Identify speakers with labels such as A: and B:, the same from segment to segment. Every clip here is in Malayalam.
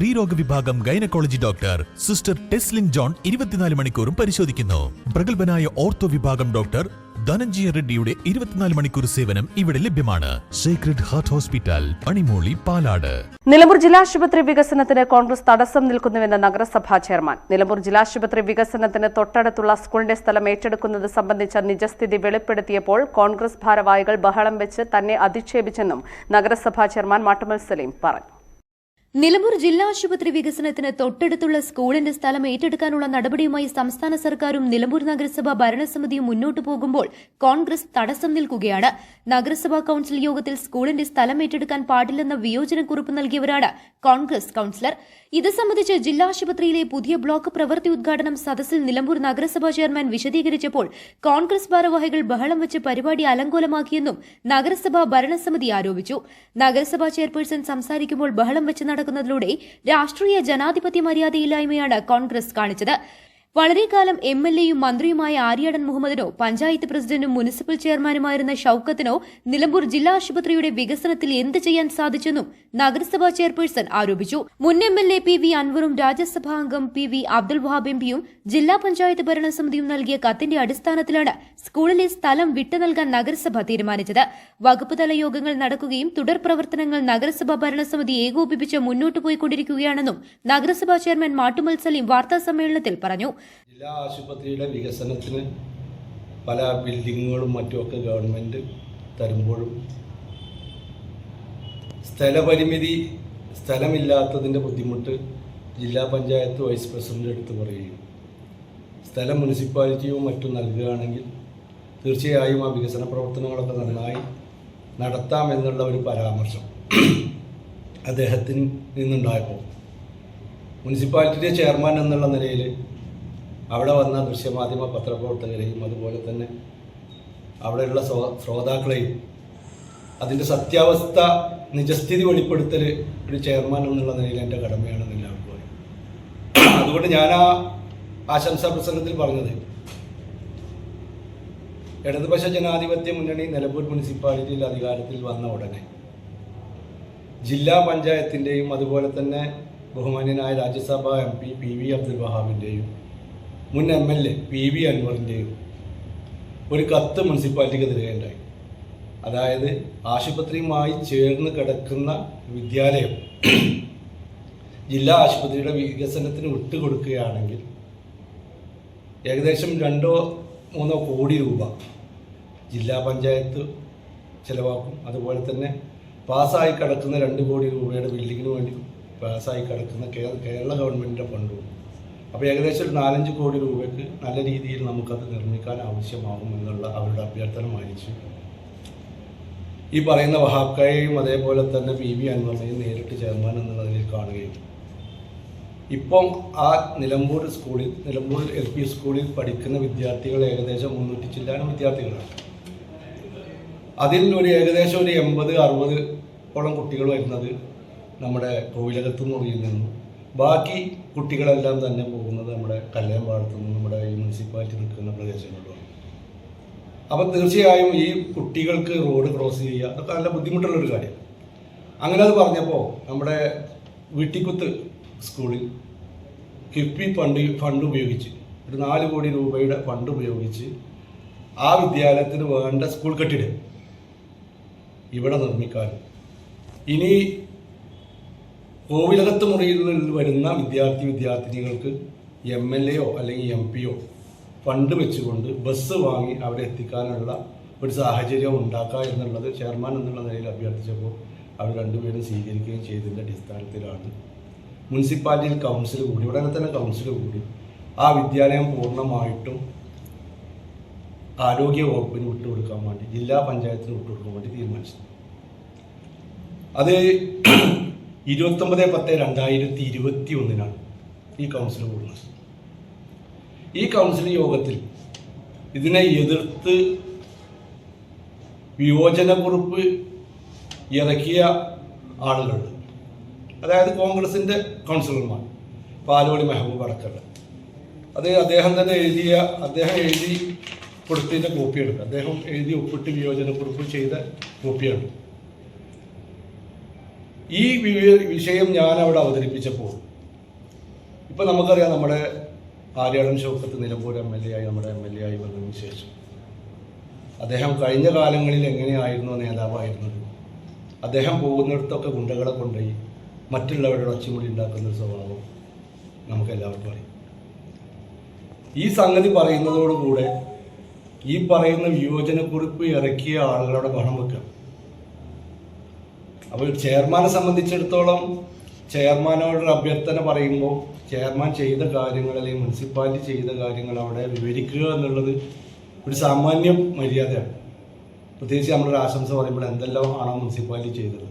A: സ്ത്രീരോഗ വിഭാഗം gynaecology doctor sister Teslin John ഇരുപത്തിനാല് മണിക്കൂറും പരിശോധിക്കുന്നു. പ്രഗത്ഭനായ ഓർത്തോ വിഭാഗം ഡോക്ടർ ധനഞ്ജയ റെഡ്ഡിയുടെ ഇരുപത്തിനാല് മണിക്കൂർ സേവനം ഇവിടെ ലഭ്യമാണ്. Secret heart hospital Panimooli Palad.
B: Nilambur ജില്ലാശുപത്രി വികസനത്തിന് കോൺഗ്രസ് തടസ്സം നിൽക്കുന്നുവെന്ന് നഗരസഭാ ചെയർമാൻ. നിലമ്പൂർ ജില്ലാശുപത്രി വികസനത്തിന് തൊട്ടടുത്തുള്ള സ്കൂളിന്റെ സ്ഥലം ഏറ്റെടുക്കുന്നത് സംബന്ധിച്ച നിജസ്ഥിതി വെളിപ്പെടുത്തിയപ്പോൾ കോൺഗ്രസ് ഭാരവാഹികൾ ബഹളം വെച്ച് തന്നെ അധിക്ഷേപിച്ചെന്നും നഗരസഭാ ചെയർമാൻ മാട്ടുമൽ സലീം പറഞ്ഞു.
C: നിലമ്പൂർ ജില്ലാ ആശുപത്രി വികസനത്തിന് തൊട്ടടുത്തുള്ള സ്കൂളിന്റെ സ്ഥലം ഏറ്റെടുക്കാനുള്ള നടപടിയുമായി സംസ്ഥാന സർക്കാരും നിലമ്പൂർ നഗരസഭാ ഭരണസമിതിയും മുന്നോട്ടു പോകുമ്പോൾ കോൺഗ്രസ് തടസ്സം നിൽക്കുകയാണ്. നഗരസഭാ കൌൺസിൽ യോഗത്തിൽ സ്കൂളിന്റെ സ്ഥലം ഏറ്റെടുക്കാൻ പാടില്ലെന്ന വിയോജനക്കുറിപ്പ് നൽകിയവരാണ് കോൺഗ്രസ് കൌൺസിലർ. ഇത് സംബന്ധിച്ച് ജില്ലാ ആശുപത്രിയിലെ പുതിയ ബ്ലോക്ക് പ്രവൃത്തി ഉദ്ഘാടനം സദസ്സിൽ നിലമ്പൂർ നഗരസഭാ ചെയർമാൻ വിശദീകരിച്ചപ്പോൾ കോൺഗ്രസ് ഭാരവാഹികൾ ബഹളം വെച്ച് പരിപാടി അലങ്കോലമാക്കിയെന്നും നഗരസഭാ ഭരണസമിതി ആരോപിച്ചു. നഗരസഭാ ചെയർപേഴ്സൺ സംസാരിക്കുമ്പോൾ ബഹളം വെച്ച് നടക്കുന്നതിലൂടെ രാഷ്ട്രീയ ജനാധിപത്യ മര്യാദയില്ലായ്മയാണ് കോൺഗ്രസ് കാണിച്ചത്. വളരെ കാലം എം എൽ എയും മന്ത്രിയുമായ ആര്യാടൻ മുഹമ്മദിനോ പഞ്ചായത്ത് പ്രസിഡന്റും മുനിസിപ്പൽ ചെയർമാനുമായിരുന്ന ഷൌക്കത്തിനോ നിലമ്പൂർ ജില്ലാ ആശുപത്രിയുടെ വികസനത്തിൽ എന്ത് ചെയ്യാൻ സാധിച്ചെന്നും നഗരസഭാ ചെയർപേഴ്സൺ ആരോപിച്ചു. മുൻ M L A P V അൻവറും രാജ്യസഭാ അംഗം പി വി അബ്ദുൽ വഹാബ് എംപിയും ജില്ലാ പഞ്ചായത്ത് ഭരണസമിതിയും നൽകിയ കത്തിന്റെ അടിസ്ഥാനത്തിലാണ് സ്കൂളിലെ സ്ഥലം വിട്ടു നൽകാൻ നഗരസഭ തീരുമാനിച്ചത്. വകുപ്പ് തല യോഗങ്ങൾ നടക്കുകയും തുടർ പ്രവർത്തനങ്ങൾ നഗരസഭാ ഭരണസമിതി ഏകോപിപ്പിച്ച് മുന്നോട്ടു പോയിക്കൊണ്ടിരിക്കുകയാണെന്നും നഗരസഭാ ചെയർമാൻ മാട്ടുമൽ വാർത്താസമ്മേളനത്തിൽ വാർത്താ സമ്മേളനത്തിൽ പറഞ്ഞു.
D: ജില്ലാ ആശുപത്രിയുടെ വികസനത്തിന് പല ബിൽഡിങ്ങുകളും മറ്റുമൊക്കെ ഗവൺമെന്റ് തരുമ്പോഴും സ്ഥലപരിമിതി സ്ഥലമില്ലാത്തതിന്റെ ബുദ്ധിമുട്ട് ജില്ലാ പഞ്ചായത്ത് വൈസ് പ്രസിഡന്റ് എടുത്ത് പറയുകയും സ്ഥലം മുനിസിപ്പാലിറ്റിയും മറ്റും നൽകുകയാണെങ്കിൽ തീർച്ചയായും ആ വികസന പ്രവർത്തനങ്ങളൊക്കെ നന്നായി നടത്താമെന്നുള്ള ഒരു പരാമർശം അദ്ദേഹത്തിന് നിന്നുണ്ടായപ്പോൾ. മുനിസിപ്പാലിറ്റിയുടെ ചെയർമാൻ എന്നുള്ള നിലയിൽ അവിടെ വന്ന ദൃശ്യമാധ്യമ പത്രപ്രവർത്തകരെയും അതുപോലെ തന്നെ അവിടെയുള്ള ശ്രോ ശ്രോതാക്കളെയും അതിന്റെ സത്യാവസ്ഥ നിജസ്ഥിതി വെളിപ്പെടുത്തൽ ഒരു ചെയർമാൻ എന്നുള്ള നിലയിൽ എന്റെ കടമയാണെന്ന് എല്ലാവർക്കും അറിയാം. അതുകൊണ്ട് ഞാൻ ആ ആശംസാ പ്രസംഗത്തിൽ പറഞ്ഞത് ഇടതുപക്ഷ ജനാധിപത്യ മുന്നണി നിലമ്പൂർ മുനിസിപ്പാലിറ്റിയിൽ അധികാരത്തിൽ വന്ന ഉടനെ ജില്ലാ പഞ്ചായത്തിന്റെയും അതുപോലെ തന്നെ ബഹുമാന്യനായ Rajya Sabha M P P V Abdul വഹാബിന്റെയും മുൻ M L A P V അൻവറിന്റെയും ഒരു കത്ത് മുനിസിപ്പാലിറ്റിക്ക് എതിരുകയുണ്ടായി അതായത് ആശുപത്രിയുമായി ചേർന്ന് കിടക്കുന്ന വിദ്യാലയം ജില്ലാ ആശുപത്രിയുടെ വികസനത്തിന് വിട്ടുകൊടുക്കുകയാണെങ്കിൽ ഏകദേശം രണ്ടോ മൂന്നോ കോടി രൂപ ജില്ലാ പഞ്ചായത്ത് ചിലവാക്കും. അതുപോലെ തന്നെ പാസ്സായി കിടക്കുന്ന രണ്ട് കോടി രൂപയുടെ ബിൽഡിങ്ങിന് വേണ്ടി പാസ്സായി കിടക്കുന്ന കേരള ഗവൺമെന്റിന്റെ ഫണ്ടും അപ്പോൾ ഏകദേശം ഒരു നാലഞ്ച് കോടി രൂപയ്ക്ക് നല്ല രീതിയിൽ നമുക്കത് നിർമ്മിക്കാൻ ആവശ്യമാകും എന്നുള്ള അവരുടെ അഭ്യർത്ഥന മാനിച്ചു. ഈ പറയുന്ന വഹാബ്ക്കായെയും അതേപോലെ തന്നെ പി വി അൻവറിനെയും നേരിട്ട് ചെയർമാൻ എന്നുള്ളതിൽ കാണുകയും. ഇപ്പം ആ നിലമ്പൂർ സ്കൂളിൽ നിലമ്പൂർ എൽ പി സ്കൂളിൽ പഠിക്കുന്ന വിദ്യാർത്ഥികൾ ഏകദേശം മുന്നൂറ്റി ചില്ലാനും വിദ്യാർത്ഥികളാണ്. അതിൽ ഒരു ഏകദേശം ഒരു എൺപത് അറുപത് ഓളം കുട്ടികൾ വരുന്നത് നമ്മുടെ കോവിലകത്തു മുറിയിൽ നിന്നും. ബാക്കി കുട്ടികളെല്ലാം തന്നെ പോകുന്നത് നമ്മുടെ കല്യാൺപാടത്തു നിന്നും നമ്മുടെ ഈ മുനിസിപ്പാലിറ്റി നിൽക്കുന്ന പ്രദേശങ്ങളിലുമാണ് അപ്പം തീർച്ചയായും ഈ കുട്ടികൾക്ക് റോഡ് ക്രോസ് ചെയ്യുക അതൊക്കെ നല്ല ബുദ്ധിമുട്ടുള്ളൊരു കാര്യം. അങ്ങനെ അത് പറഞ്ഞപ്പോൾ നമ്മുടെ വീട്ടിക്കുത്ത് സ്കൂളിൽ കിഫ്ബി ഫണ്ട് ഫണ്ട് ഉപയോഗിച്ച് ഒരു നാല് കോടി രൂപയുടെ ഫണ്ട് ഉപയോഗിച്ച് ആ വിദ്യാലയത്തിന് വേണ്ട സ്കൂൾ കെട്ടിടം ഇവിടെ നിർമ്മിക്കാൻ. ഇനി കോവിലകത്ത് മുറിയിൽ നിന്ന് വരുന്ന വിദ്യാർത്ഥി വിദ്യാർത്ഥിനികൾക്ക് എം എൽ എയോ അല്ലെങ്കിൽ എം പിയോ ഫണ്ട് വെച്ചുകൊണ്ട് ബസ് വാങ്ങി അവിടെ എത്തിക്കാനുള്ള ഒരു സാഹചര്യം ഉണ്ടാക്കുക എന്നുള്ളത് ചെയർമാൻ എന്നുള്ള നിലയിൽ അഭ്യർത്ഥിച്ചപ്പോൾ അവർ രണ്ടുപേരും സ്വീകരിക്കുകയും ചെയ്തതിന്റെ അടിസ്ഥാനത്തിലാണ്. മുനിസിപ്പാലിറ്റിയിൽ കൗൺസിൽ കൂടി ഉടനെ തന്നെ കൗൺസിൽ കൂടി ആ വിദ്യാലയം പൂർണമായിട്ടും ആരോഗ്യ വകുപ്പിന് വിട്ടുകൊടുക്കാൻ വേണ്ടി ജില്ലാ പഞ്ചായത്തിന് വിട്ടുകൊടുക്കാൻ വേണ്ടി തീരുമാനിച്ചു. അത് ഇരുപത്തൊമ്പത് പത്ത് രണ്ടായിരത്തി ഇരുപത്തി ഒന്നിനാണ് ഈ കൗൺസിൽ കൂടുന്നത് ഈ കൗൺസിൽ യോഗത്തിൽ ഇതിനെ എതിർത്ത് വിയോജനക്കുറിപ്പ് ഇറക്കിയ ആളുകളുണ്ട് അതായത് കോൺഗ്രസിന്റെ കൗൺസിലർമാർ പാലോടി മെഹബൂബ് അടക്കമുള്ള അത് അദ്ദേഹം തന്നെ എഴുതിയ അദ്ദേഹം എഴുതി കൊടുത്തതിന്റെ കോപ്പിയാണ് അദ്ദേഹം എഴുതി ഒപ്പിട്ട് വിയോജനക്കുറിപ്പ് ചെയ്ത കോപ്പിയാണ് ഈ വിഷയം ഞാൻ അവിടെ അവതരിപ്പിച്ചപ്പോൾ ഇപ്പം നമുക്കറിയാം നമ്മുടെ Aryadan Shoukath Nilambur M L A ആയി നമ്മുടെ എം എൽ എ ആയി വന്നതിന് ശേഷം. അദ്ദേഹം കഴിഞ്ഞ കാലങ്ങളിൽ എങ്ങനെയായിരുന്നു നേതാവായിരുന്നത്? അദ്ദേഹം പോകുന്നിടത്തൊക്കെ ഗുണ്ടകളെ കൊണ്ടുപോയി മറ്റുള്ളവരുടെ ഒച്ചമുടി ഉണ്ടാക്കുന്ന ഒരു സ്വഭാവം നമുക്ക് എല്ലാവർക്കും അറിയാം. ഈ സംഗതി പറയുന്നതോടുകൂടെ ഈ പറയുന്ന വിയോജനക്കുറിപ്പ് ഇറക്കിയ ആളുകളുടെ പണം വെക്കുക. അപ്പോൾ ചെയർമാനെ സംബന്ധിച്ചിടത്തോളം ചെയർമാനോടൊരു അഭ്യർത്ഥന പറയുമ്പോൾ ചെയർമാൻ ചെയ്ത കാര്യങ്ങൾ അല്ലെങ്കിൽ മുനിസിപ്പാലിറ്റി ചെയ്ത കാര്യങ്ങൾ അവിടെ വിവരിക്കുക എന്നുള്ളത് ഒരു സാമാന്യ മര്യാദയാണ്. പ്രത്യേകിച്ച് നമ്മളൊരു ആശംസ പറയുമ്പോൾ എന്തെല്ലാം ആണോ മുനിസിപ്പാലിറ്റി ചെയ്തത്.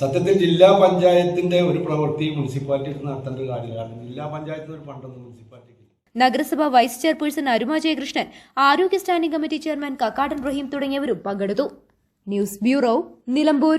D: സത്യത്തിൽ ജില്ലാ പഞ്ചായത്തിന്റെ ഒരു പ്രവൃത്തി മുനിസിപ്പാലിറ്റി നടത്തേണ്ട ഒരു കാര്യമില്ല. കാരണം ജില്ലാ പഞ്ചായത്തിന് ഒരു ഫണ്ടൊന്നും മുനിസിപ്പാലിറ്റി.
C: നഗരസഭ വൈസ് ചെയർപേഴ്സൺ അരുമ ജയകൃഷ്ണൻ ആരോഗ്യ standing committee chairman Kakkadan Rahim തുടങ്ങിയവരും പങ്കെടുത്തു. News bureau Nilambur.